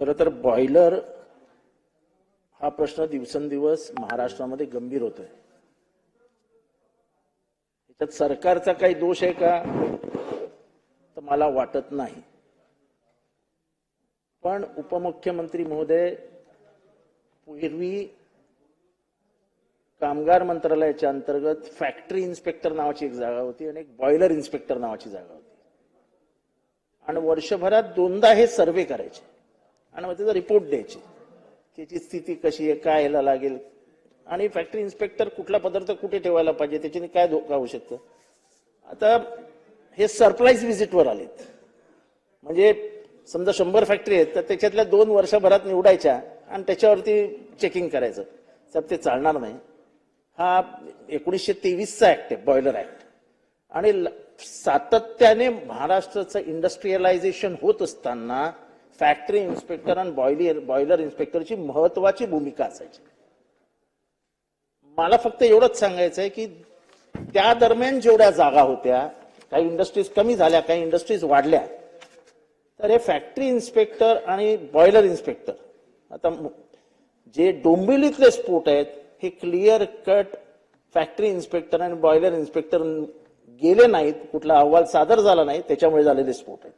खरं तर बॉयलर हा प्रश्न दिवसेंदिवस महाराष्ट्रामध्ये गंभीर होतोय. त्याच्यात सरकारचा काही दोष आहे का? तर मला वाटत नाही. पण उपमुख्यमंत्री महोदय पूर्वी कामगार मंत्रालयाच्या अंतर्गत फॅक्टरी इन्स्पेक्टर नावाची एक जागा होती आणि एक बॉयलर इन्स्पेक्टर नावाची जागा होती. आणि वर्षभरात दोनदा हे सर्वे करायचे. आणि मग त्याचा रिपोर्ट द्यायचे. त्याची स्थिती कशी आहे काय यायला लागेल. आणि फॅक्टरी इन्स्पेक्टर कुठला पदार्थ कुठे ठेवायला पाहिजे त्याच्याने काय धोका होऊ शकतं. आता हे सरप्राईज व्हिजिटवर आलेत. म्हणजे समजा शंभर फॅक्टरी आहेत तर त्याच्यातल्या दोन वर्षभरात निवडायच्या आणि त्याच्यावरती चेकिंग करायचं. तर ते चालणार नाही. हा एकोणीसशे तेवीसचा ऍक्ट आहे बॉयलर ऍक्ट आणि ल- सातत्याने महाराष्ट्राचं इंडस्ट्रियलायझेशन होत असताना फॅक्टरी इन्स्पेक्टर आणि बॉयलर बॉयलर इन्स्पेक्टरची महत्वाची भूमिका असायची. मला फक्त एवढंच सांगायचं आहे की त्या दरम्यान जेवढ्या जागा होत्या काही इंडस्ट्रीज कमी झाल्या काही इंडस्ट्रीज वाढल्या तर हे फॅक्टरी इन्स्पेक्टर आणि बॉयलर इन्स्पेक्टर आता जे डोंबिवलीतले स्फोट आहेत हे क्लिअर कट फॅक्टरी इन्स्पेक्टर आणि बॉयलर इन्स्पेक्टर गेले नाहीत कुठला अहवाल सादर झाला नाही त्याच्यामुळे झालेले स्फोट आहेत.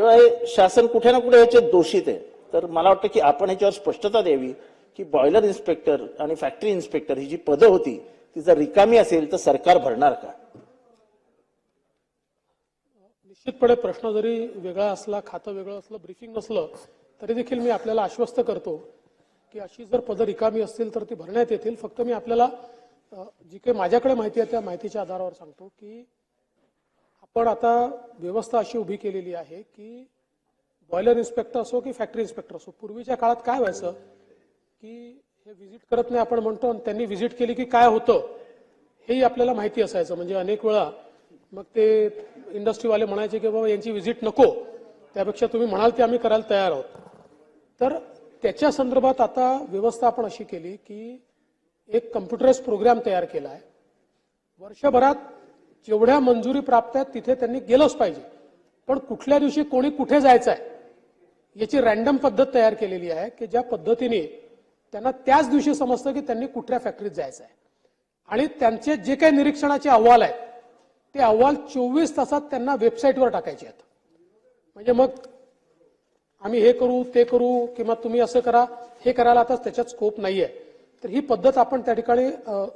तेव्हा हे शासन कुठे ना कुठे याचे दोषीत आहे. तर मला वाटतं की आपण ह्याच्यावर स्पष्टता द्यावी की बॉयलर इन्स्पेक्टर आणि फॅक्टरी इन्स्पेक्टर ही जी पदं होती ती जर रिकामी असेल तर सरकार भरणार का? निश्चितपणे प्रश्न जरी वेगळा असला खातं वेगळं असलं ब्रीफिंग नसलं तरी देखील मी आपल्याला आश्वस्त करतो की अशी जर पदं रिकामी असतील तर ती भरण्यात येतील. फक्त मी आपल्याला जी काही माझ्याकडे माहिती आहे त्या माहितीच्या आधारावर सांगतो की आपण आता व्यवस्था अशी उभी केलेली आहे की बॉयलर इन्स्पेक्टर असो की फॅक्टरी इन्स्पेक्टर असो पूर्वीच्या काळात काय व्हायचं की हे व्हिजिट करत नाही आपण म्हणतो आणि त्यांनी व्हिजिट केली की काय होतं हेही आपल्याला माहिती असायचं. म्हणजे अनेक वेळा मग ते इंडस्ट्रीवाले म्हणायचे की बाबा यांची व्हिजिट नको. त्यापेक्षा तुम्ही म्हणाल ते आम्ही करायला तयार आहोत. तर त्याच्या संदर्भात आता व्यवस्था आपण अशी केली की एक कम्प्युटराइज प्रोग्राम तयार केला आहे. वर्षभरात जेवढ्या मंजुरी प्राप्त आहेत तिथे त्यांनी गेलंच पाहिजे. पण कुठल्या दिवशी कोणी कुठे जायचं आहे याची रॅन्डम पद्धत तयार केलेली आहे की ज्या पद्धतीने त्यांना त्याच दिवशी समजतं की त्यांनी कुठल्या फॅक्टरीत जायचं आहे आणि त्यांचे जे काही निरीक्षणाचे अहवाल आहेत ते अहवाल चोवीस तासात त्यांना वेबसाईटवर टाकायचे आहेत. म्हणजे मग आम्ही हे करू ते करू किंवा तुम्ही असं करा हे करायला आता त्याच्यात स्कोप नाही आहे तर ही पद्धत आपण त्या ठिकाणी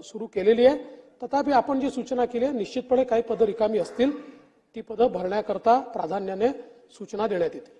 सुरू केलेली आहे. तथापि आपण जी सूचना केली आहे निश्चितपणे काही पदं रिकामी असतील ती पदं भरण्याकरता प्राधान्याने सूचना देण्यात येतील.